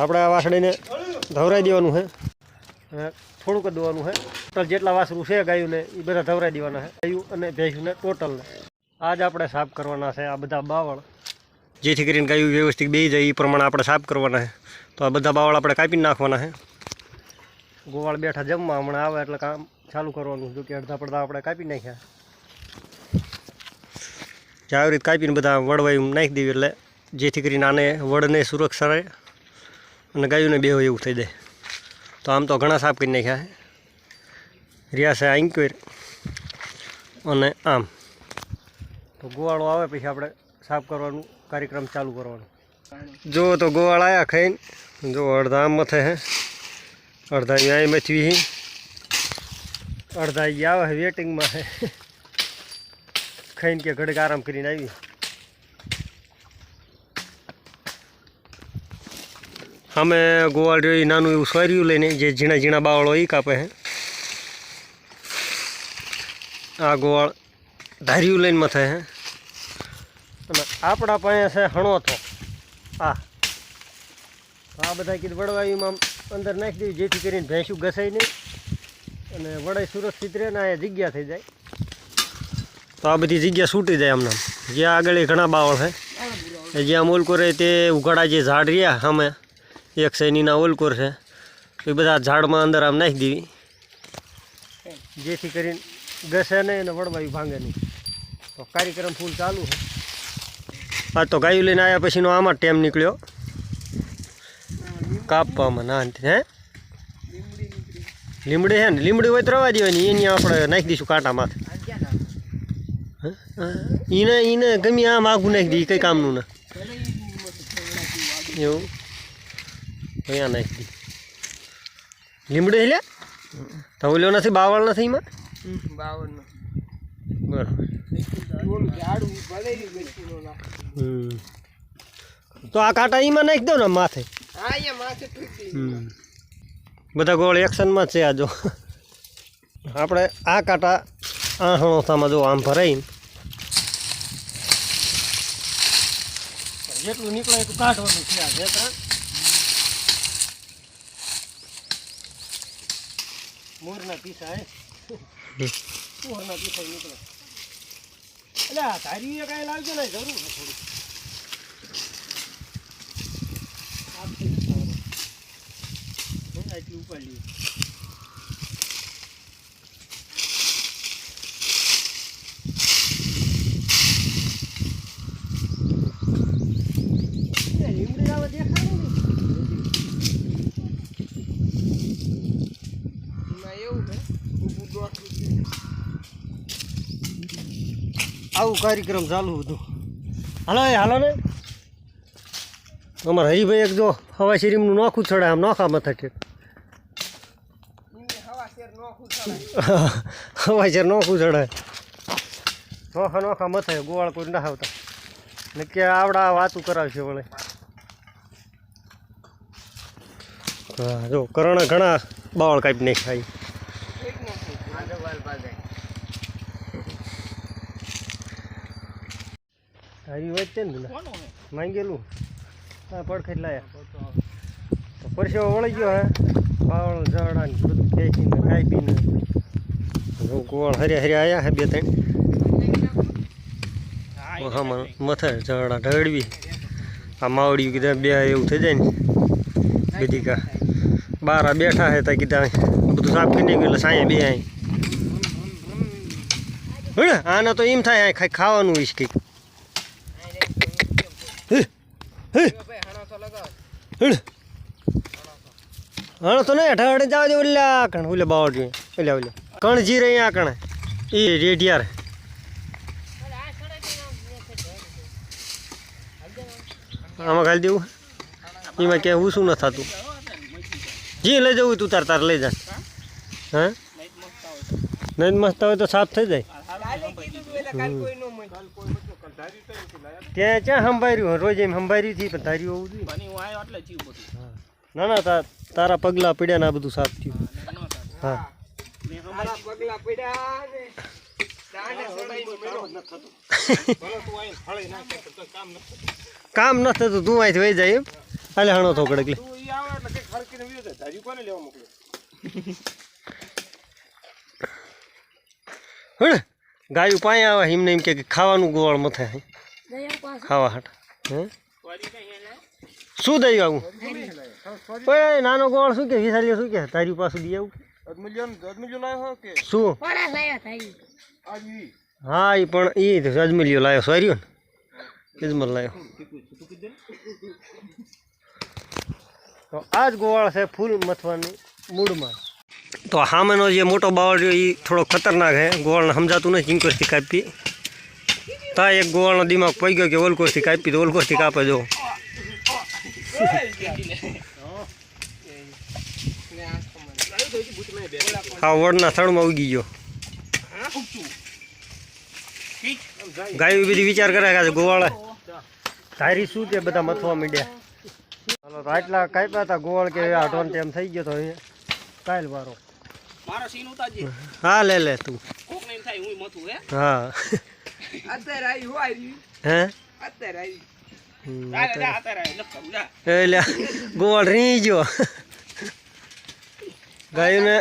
આપણે આ વાસળીને ધવરાઈ દેવાનું છે અને થોડુંક જ દોવાનું છે ટોટલ જેટલા વાસરું છે ગાયુંને, એ બધા ધવરાઈ દેવાના છે ગાયું અને ભેંસને ટોટલને જ આપણે સાફ કરવાના છે આ બધા બાવળ. જેથી કરીને ગાયું વ્યવસ્થિત બે જાય, એ પ્રમાણે આપણે સાફ કરવાના છે તો આ બધા બાવળ આપણે કાપી નાખવાના છે ગોવાળ બેઠા જમવા હમણાં આવે એટલે કામ ચાલુ કરવાનું, જો કે અડધા પડધા આપણે કાપી નાખ્યા. જે આવી રીતે કાપીને બધા વડવાયું નાખી દેવી એટલે જેથી કરીને આને વડને સુરક્ષા રહે. અને ગાયોને બે હોય એવું થઈ જાય. તો આમ તો ઘણા સાફ કરી નાખ્યા રહ્યા છે આંક્યોર અને આમ. તો ગોવાળો આવે પછી આપણે સાફ કરવાનું, કાર્યક્રમ ચાલુ કરવાનો. જો તો ગોવાળ આવ્યા ખાઈને. જો અડધા આમ મથે હે. અડધા અહીંયા મચવી હી. અડધા અહીંયા આવે વેટિંગમાં છે ખાઈને કે ઘડીક આરામ કરીને આવી અમે ગોવાળ જોઈ નાનું એવું સોર્યું લઈને, જે ઝીણા ઝીણા બાવળો એ કાપે છે આ ગોવાળ ધાર્યું લઈને મથે છે અને આપણા પાસે છે હણોથો. આ. આ બધા કીધું આમ અંદર નાખી દેવી, જેથી કરીને ભેંસું ઘસાઈ નહીં. અને વડાઈ સુરક્ષિત રહે ને આ જગ્યા થઈ જાય. તો આ બધી જગ્યા છૂટી જાય આમને જ્યાં આગળ એ ઘણા બાવળ છે જ્યાં મોલકો રહે તે ઉઘાડા જે ઝાડ રહ્યા સામે એક સૈનીના ઓલકોર છે. એ બધા ઝાડમાં અંદર આમ નાખી દેવી જેથી કરીને ઘસે નહીં અને વડવાયું ભાંગે નહીં. તો કાર્યક્રમ ફૂલ ચાલુ છે. આ તો ગાયું લઈને આવ્યા પછીનો આમાં ટેમ નીકળ્યો. કાપવામાં ના હે. લીમડી છે ને, લીમડી હોય તો રવા દેવાની, એની આપણે નાખી દઈશું કાંટામાં. એને એને ગમે આમ આઘું નાખી દઈએ કંઈ કામનું ના. એવું? અહીંયા નાખી લીમડી તો ઓલો નથી, બાવળ નથી એમાં? બરાબર. તો આ કાંટા એમાં નાખી દો ને માથે. બધા ગોળ એક્શનમાં છે આ જો. આપણે આ કાંટા આ હણોસામાં જો આમ ભરાઈ જેટલું નીકળે એટલું કાઢવાનું છે આ જેતરા મોરના પીસા હે? મોરના પીસા નીકળે. એટલે તારી એ કાંઈ લાવજો ને જરૂર છે થોડી આટલી ઉપાડી લઈએ. એ લીમડી આવે દેખાડો ને. આવું કાર્યક્રમ ચાલુ હતું. હાલો એ, હાલો ને. અમારા હરિભાઈ એક જો હવા શરીરનું નોખું ચડે આમ નોખા મથે ઠેક હવા શેર નોખું ચડે નોખા નોખા મથે ગોવાળ કોઈ ના આવતા ને કે આવડા વાતું કરાવશે વળે. હા, જો કરણા ઘણા બાવળ કાપી નાખ્યા હારી વચ્ચે ને પેલા માંગેલું. હા પડખે લાયા. તો પરસેવો વળી ગયો હે. પાવળ ઝાડા ને બધું ખેંચીને કાપીને. ગોળ હર્યા હર્યા આવ્યા હે બે ત્રણ. હામાં મથે ઝાડા ઢળવી. આ માવડી કીધા બે એવું થઈ જાય ને. બધી કા. બારા બેઠા હે તા કીધા બધું સાફ કરી નાખ્યું એટલે સાંજે બે હે આને તો એમ થાય ખાઈ ખાવાનું હોય છે કંઈક. હણ હણ તો નહીં અઠાડે જાવ દે, ઓલા કણ, ઓલે બાવડી ઓલા ઓલા. કણ જીરે અહીંયા કણ? એ રેડિયાર આમાં ખાલી દેવું? એમાં ક્યાંય ઊંસું ન થતું? જી, લઈ જવું તું તાર તાર લઈ જા. હા? નહીં મસ્ત હોય તો સાફ થઈ જાય. ત્યાં ક્યાં સંભાર્યું રોજ એમ સંભાળી હતી પણ ધાર્યું આવું જોઈએ. ના ના તા તારા પગલા પડ્યા ને આ બધું સાફ થયું. હા કામ ન થતું. તું અહીંથી વહી જાય એમ. હાલે હણો થો કડક લે. તું ઈ આવે એટલે કંઈક હરકીને વીયો જાય. ધાર્યું કોને લેવા મોકલ્યો? હણ ગાયું પાણી આવે એમને એમ કે ખાવાનું ગોળ મથે દયા ખાવા હાટ. હે? શું દઈ આવું? પણ નાનો ગોળ શું કે વિસારીઓ શું કે? તારી પાછું દઈ આવું શું? લાયા? હા એ પણ એ તો અજમલિયો લાવ્યો સોર્યો ને. અજમલ લાવ્યો તો આ જ ગોવાળ છે ફૂલ મથવાની મૂળમાં. તો હામેનો જે મોટો બાવળ એ થોડો ખતરનાક છે ગોવાળને સમજાતું નથી ચીંકોરથી કાપી. તા એક ગોવાળનો દિમાગ પડી ગયો કે ઓલકોરથી કાપી, તો ઓલકોરથી કાપે જો. હા વડના થડમાં ઉગી ગયો. ગાયું બધી વિચાર કરે છે ગોવાળે ધારી શું તે બધા મથવા માંડ્યા. ચાલો આટલા કાપ્યા હતા ગોવાળ કે આઢોન તેમ થઈ ગયો તો કાલ વારો મારો સીન ઉતારજે. હા લે લે તું. કોક ને થાય હું મથું હે? હા. અત્યારે આવી હું આવી. હે? અત્યારે આવી. જા જા જા ગોવાળ રી ગયો ગાયુંને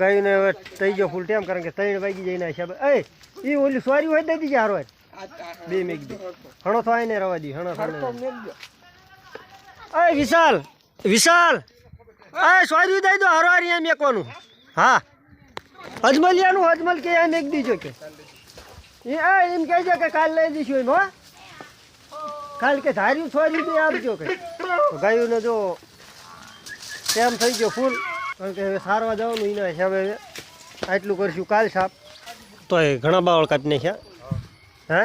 ગાયુંને હવે થઈ ગયો ફૂલ ટાઈમ કારણ કે ત્રણ વાગી જઈને હિસાબે. એ એ ઓલી સોરી હોય દઈ દીધી હારો બે મેઘ દી. હણો તો આઈને રવા દી હણો થાને વિશાલ વિશાલ! અય સોરી દઈ દો, હારો હારી એમ એકવાનું હા. અજમલિયાનું અજમલ કે એમ એક દીજો કે. એ એમ કહેજો કે કાલ લઈ દઈશું એમ, હો. કાલ કે ધાર્યું છોરી દે આપજો કે. ગયું ને જો, તેમ થઈ ગયો ફૂલ. કારણ કે હવે સારવા જવાનું એના હિસાબે આટલું કરશું કાલ સાપ. તો એ ઘણા બાવળ કાપી નાખ્યા. હે?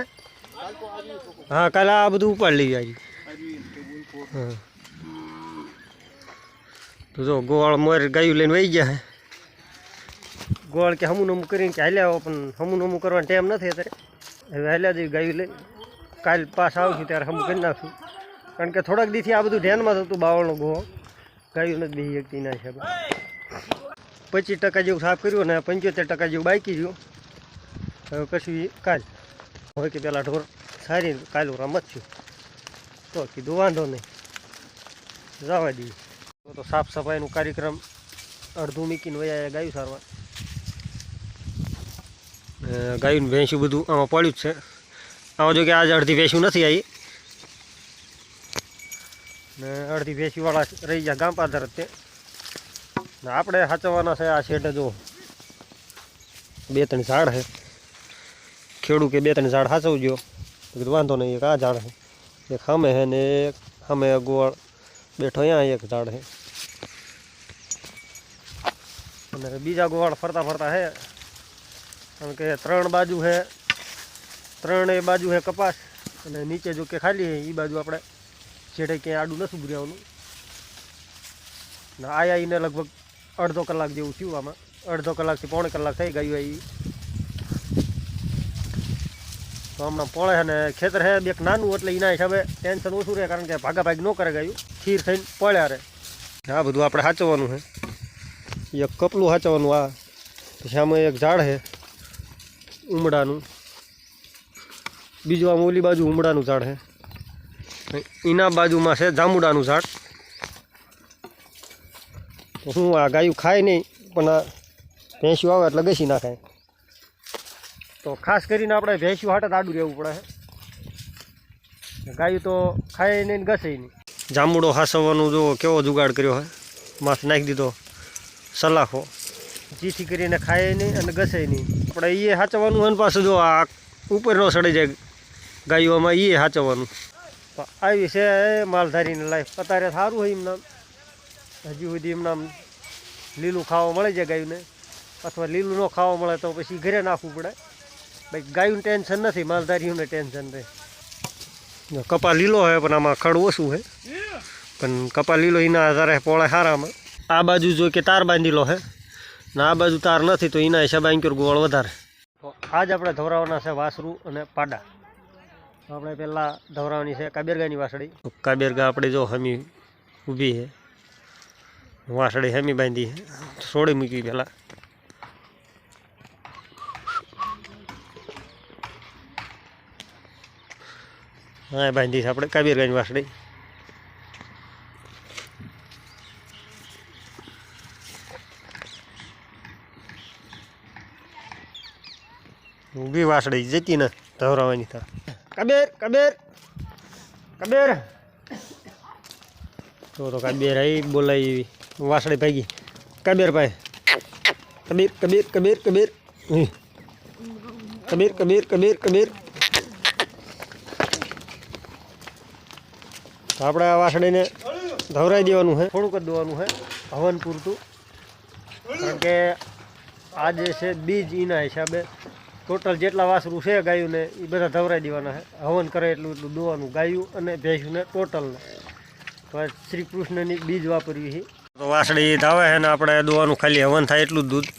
હા, કાલે આ બધું ઉપાડ લઈ આવી. હા. જો ગોવાળ મોર ગાયું લઈને વહી ગયા હે. ગોવાળ કે હમું નમું કરીને કે હાલ્યા આવો, પણ હમું નમું કરવાનો ટાઈમ નથી અત્યારે. હવે હાલ્યા જઈ ગાયું લઈને. કાલ પાસ આવશું ત્યારે હમું કરી નાખશું કારણ કે થોડાક દીથી આ બધું ધ્યાનમાં થતું બાવળનો ગોવો ગાયું નથી બેસી શકતી ના છે પચીસ ટકા જેવું સાફ કર્યું ને પંચોતેર ટકા જેવું બાકી ગયું હવે કશું કાલ. હોય કે પેલા ઢોર સારી કાલું રમત છું. તો કીધું વાંધો નહીં. જવા દઈએ. તો સાફ સાફ સફાઈનો કાર્યક્રમ અડધું મીકીને વયા ગાયું સારવાર. ગાયું ભેંસ્યું ભેંસું બધું આમાં પડ્યું જ છે. આમાં જો કે આજે અડધી ભેંસું નથી આવી. ને અડધી ભેંસીવાળા રહી ગયા ગામ પાદર તે. ને આપણે સાચવવાના છે આ શેડ જો બે ત્રણ ઝાડ છે. ખેડૂ કે બે ત્રણ ઝાડ સાચવજો કીધું વાંધો નહીં, એક આ ઝાડ છે, એક સામે છે ને એક સામે ગોળ બેઠો અહીંયા એક ઝાડ છે. અને બીજા ગોવાળ ફરતા ફરતા છે કારણ કે ત્રણ બાજુ છે ત્રણેય બાજુ છે કપાસ અને નીચે જો કે ખાલી છે એ બાજુ આપણે છેડે ક્યાંય આડું નથી ઊભી ને આયા એને લગભગ અડધો કલાક જેવું થયું આમાં. અડધો કલાકથી પોણે કલાક થઈ ગયું એ તો હમણાં પોળે છે ને ખેતર છે બેક નાનું એટલે એના હિસાબે ટેન્શન ઓછું રહે, કારણ કે ભાગા ભાગ ન કરે ગયું. ખીર થઈને પડ્યા રહે. આ બધું આપણે સાચવવાનું છે એક કપલું સાચવવાનું આ. પછી આમાં એક ઝાડ છે ઉમડાનું બીજું આમ ઓલી બાજુ ઉમડાનું ઝાડ છે. એના બાજુમાં છે જાંબુડાનું ઝાડ. હું આ ગાયું ખાય નહીં, પણ આ ભેંસ્યું આવે એટલે ઘસી નાખાય. તો ખાસ કરીને આપણે ભેંસ્યું હાટે આડું રહેવું પડે ગાયું તો ખાય નહીં ને ઘસે નહીં. જાંબુડો હાસવવાનું જો કેવો જુગાડ કર્યો હે માસ નાખી દીધો. સલાખો જેથી કરીને ખાય નહીં અને ઘસે નહીં. આપણે એ સાચવવાનું અને પાછું જો આ ઉપર ન સડી જાય ગાયોમાં એ સાચવવાનું આવી છે માલધારીની લાઈફ અત્યારે સારું હોય એમના હજી સુધી એમના લીલું ખાવા મળે છે ગાયોને. અથવા લીલું ન ખાવા મળે તો પછી ઘરે નાખવું પડે. ભાઈ ગાયું ટેન્શન નથી, માલધારીઓને ટેન્શન રહે. કપા લીલો હોય, પણ આમાં ખડ ઓછું હોય. પણ કપા લીલો એના આધારે પોળા સારામાં આ બાજુ જો કે તાર બાંધેલો છે ને આ બાજુ તાર નથી તો એના હિસાબે અંક્યોર ગોળ વધારે. તો આજ આપણે ધોરાવાના છે વાસરું અને પાડા. આપણે પહેલાં ધોરાવાની છે કાબેરગાની વાસળી. કાબેરગા આપણે જો હમી ઊભી છે વાસળી હમી બાંધી છે સોળી મૂકી પહેલાં. હા બાંધી છે આપણે કાબેરગાની વાસળી. ઊભી વાસડી જતી ને ધવરાવાની થા કબેર કબેર કબેર. તો તો કબેર આવી બોલાય એવી. વાસળી ભાગી કબેર ભાઈ. કબીર કબીર કબીર કબીર. કબીર કબીર કબીર કબીર. તો આપણે આ વાસળીને ધવરાઈ દેવાનું છે થોડુંક જ દેવાનું છે હવન પૂરતું કારણ કે આ જે છે બીજ એના હિસાબે ટોટલ જેટલા વાસરું છે ગાયુંને એ બધા ધવરાઈ દેવાના છે. હવન કરે એટલું એટલું દોવાનું ગાયું અને ભેંસુને ટોટલને. તો શ્રી કૃષ્ણની બીજ વાપરવી છે તો વાસળી ધાવે છે ને આપણે દોવાનું ખાલી હવન થાય એટલું જ દૂધ.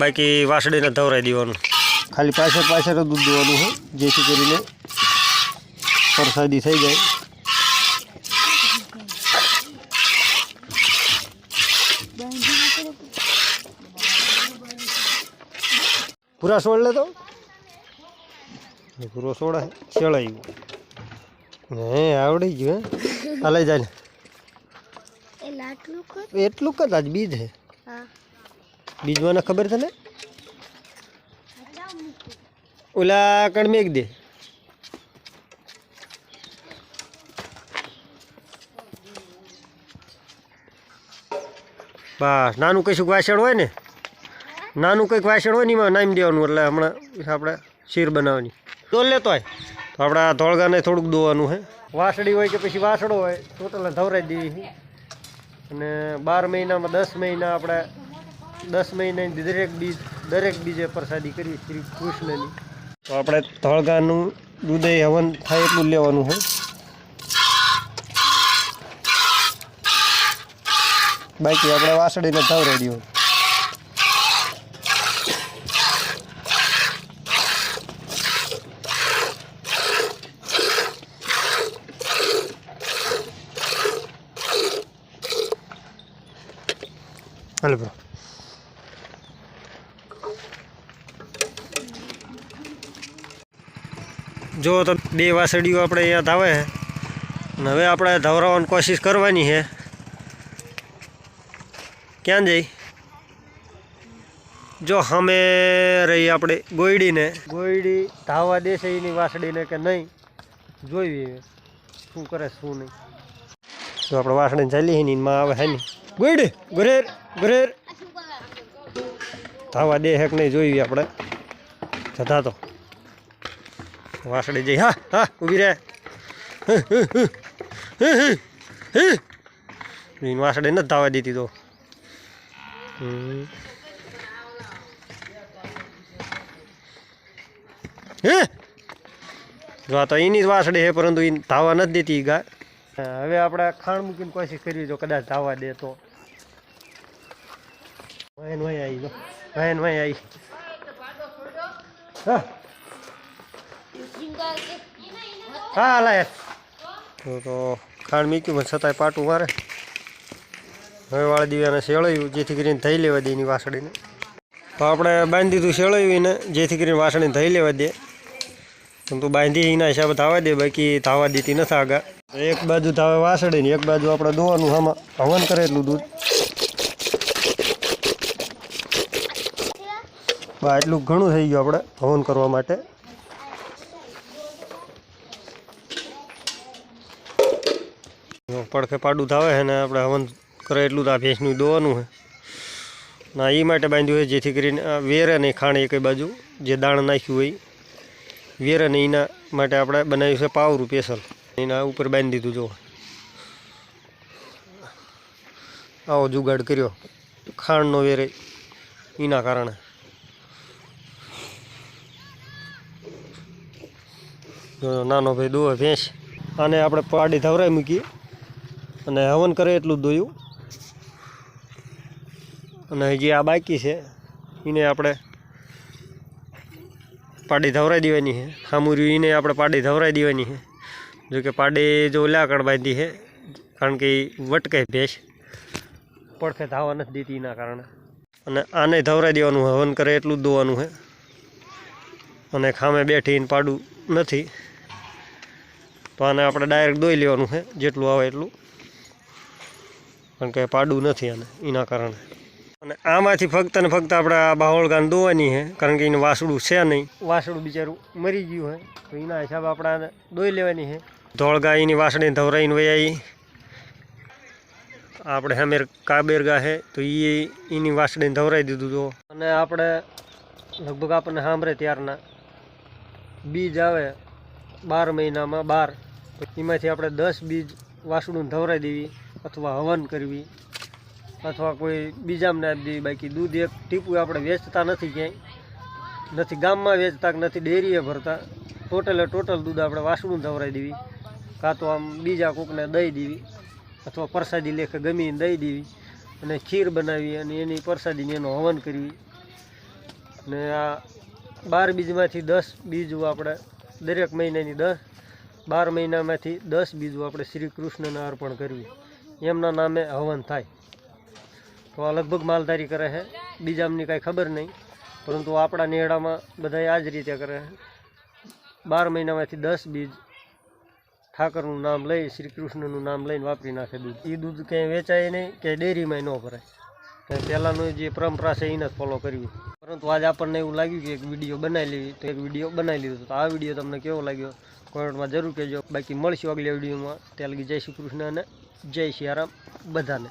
બાકી વાસળીને ધવરાઈ દેવાનું. ખાલી પાછળ પાછળ દૂધ દોવાનું છે જેથી કરીને પરસાદી થઈ જાય. પૂરા સોળ લે તો? પૂરો સોળા શેળાઈ ગયું હે આવડી ગયું હે. હાલે જાય એટલું કદ કદાચ બીજ હે. હા. બીજ મને ખબર છે ને ઓલા કણ મેક દે. બસ નાનું કશું વાસણ હોય ને નાનું કંઈક વાસણ હોય ને એમાં નામ દેવાનું એટલે હમણાં આપણે શીર બનાવવાની. તો લેતો હોય. તો આપણે આ ધોળગાને થોડુંક દોવાનું હે. વાસળી હોય કે પછી વાસણો હોય ટોટલ ધવરાઈ દેવી અને બાર મહિનામાં દસ મહિના આપણે દસ મહિનાની દરેક બીજ દરેક બીજે પ્રસાદી કરી શ્રી કૃષ્ણની. તો આપણે ધોળગાનું દૂધે હવન થાય એટલું લેવાનું હોય બાકી આપણે વાસળીને ધવરાઈ દેવું હાલો બ્રો જો તો બે વાસળીઓ આપણે અહીંયા ધાવે છે. અને હવે આપણે ધવરાવવાની કોશિશ કરવાની છે. ક્યાં જઈ? જો સામે રહી આપણે ગોયડીને. ગોયડી ધાવા દેશે એની વાસળીને કે નહીં? જોઈએ શું કરે શું નહીં? જો આપણે વાસળીને ચાલી ને એમાં આવે હે નહીં ગોયડી ગુરેર ગુરેર ધાવા દે હેક નહીં જોયું આપણે. જતા તો. વાસડી જઈ. હા હા, ઊભી રહે. વાસળી નથી ધાવા દીધી તો. જો આ તો એની જ વાસડી છે, પરંતુ એ ધાવા નથી દેતી ગા. હવે આપણે ખાણ મૂકીને કોશિશ કરવી જો કદાચ ધાવા દે તો. વાયન વાય આવી જો. વાયન વાય આવી હા. હા લાય તો તો ખાંડ મીક્યું પણ છતાંય પાટું મારે હવે વાળી દીવાને શેળાયું જેથી કરીને થઈ લેવા દે એની વાસળીને. તો આપણે બાંધી દીધું શેળવ્યું એને જેથી કરીને વાસળીને થઈ લેવા દે. તું બાંધી એના હિસાબે ધાવા દે, બાકી ધાવા દેતી નથી આગા એક બાજુ ધાવે વાસળી ને એક બાજુ આપણે દોવાનું આમાં. હવન કરે એટલું દૂધ. બા એટલું ઘણું થઈ ગયું આપણે હવન કરવા માટે. પડખે પાડું થાવે છે ને આપણે હવન કરે એટલું તો આ ભેંસનું દોવાનું છે. ના એ માટે બાંધ્યું હોય જેથી કરીને વેરે નહીં ખાણે એક બાજુ, જે દાણ નાખ્યું હોય વેરે નહીં એના માટે આપણે બનાવ્યું છે પાવરું સ્પેશલ એના ઉપર બાંધી દીધું જો આવો જુગાડ કર્યો. ખાંડનો વેરે એના કારણે. નાનો ભાઈ દોવે ભેંસ. આને આપણે પાડી ધવરાઈ મૂકી અને હવન કરે એટલું દોયું. અને હજી આ બાકી છે. એને આપણે પાડી ધવરાઈ દેવાની છે. ખામુર્યું એને આપણે પાડી ધવરાઈ દેવાની છે. જો કે પાડી જો લાકડ બાંધી છે, કારણ કે વટકે ભેંસ. પડખે ધાવા નથી દેતી એના કારણે. અને આને ધવરાઈ દેવાનું હવન કરે એટલું જ દોવાનું છે. અને ખામે બેઠીને પાડું નથી. તો આને આપણે ડાયરેક્ટ દોઈ લેવાનું છે જેટલું આવે એટલું. કારણ કે પાડું નથી આને એના કારણે. અને આમાંથી ફક્ત ને ફક્ત આપણે આ બાહોળગાન દોવાની છે કારણ કે એનું વાસડું છે નહીં. વાસડું બિચારું મરી ગયું હોય તો એના હિસાબે આપણે આને દોઈ લેવાની છે. ધોળગા એની વાસણી ધવરાઈને વહી આપણે હમેર કાબેરગા છે તો એ એની વાસણી ધવરાઈ દીધું તો. અને આપણે લગભગ આપણને સાંભળે ત્યારના. બીજ આવે બાર મહિનામાં બાર. એમાંથી આપણે દસ બીજ વાસણું ધવરાઈ દેવી અથવા હવન કરવી અથવા કોઈ બીજામાં આપી દેવી. બાકી દૂધ એક ટીપું આપણે વેચતા નથી ક્યાંય. નથી ગામમાં વેચતા કે નથી, ડેરીએ ભરતા. ટોટલે ટોટલ દૂધ આપણે વાસણું ધવરાઈ દેવી. કાં તો આમ બીજા કોકને દઈ દેવી અથવા પ્રસાદી લેખે ગમીને દઈ દેવી અને ખીર બનાવી અને એની પ્રસાદીને એનું હવન કરવી. અને આ બાર બીજમાંથી દસ બીજું આપણે દરેક મહિનાની દસ બાર મહિનામાંથી દસ બીજું આપણે શ્રી કૃષ્ણને અર્પણ કરવી એમના નામે હવન થાય. તો આ લગભગ માલધારી કરે છે. બીજામની કાંઈ ખબર નહીં. પરંતુ આપણા નેડામાં બધા આ જ રીતે કરે છે. બાર મહિનામાંથી દસ બીજ ઠાકરનું નામ લઈ શ્રી કૃષ્ણનું નામ લઈને વાપરી નાખે દૂધ. એ દૂધ ક્યાંય વેચાય નહીં કે ડેરીમાં ન ભરાય. પહેલાંનું જે પરંપરા છે એને જ ફોલો કરવી. પરંતુ આજે આપણને એવું લાગ્યું કે એક વીડિયો બનાવી લેવી. તો એક વીડિયો બનાવી લીધો તો આ વીડિયો તમને કેવો લાગ્યો? કોમેન્ટમાં જરૂર કહેજો. બાકી મળશું આગલી વિડીયોમાં ત્યાં લગી જય શ્રી કૃષ્ણ અને જય શ્રી આરામ બધાને.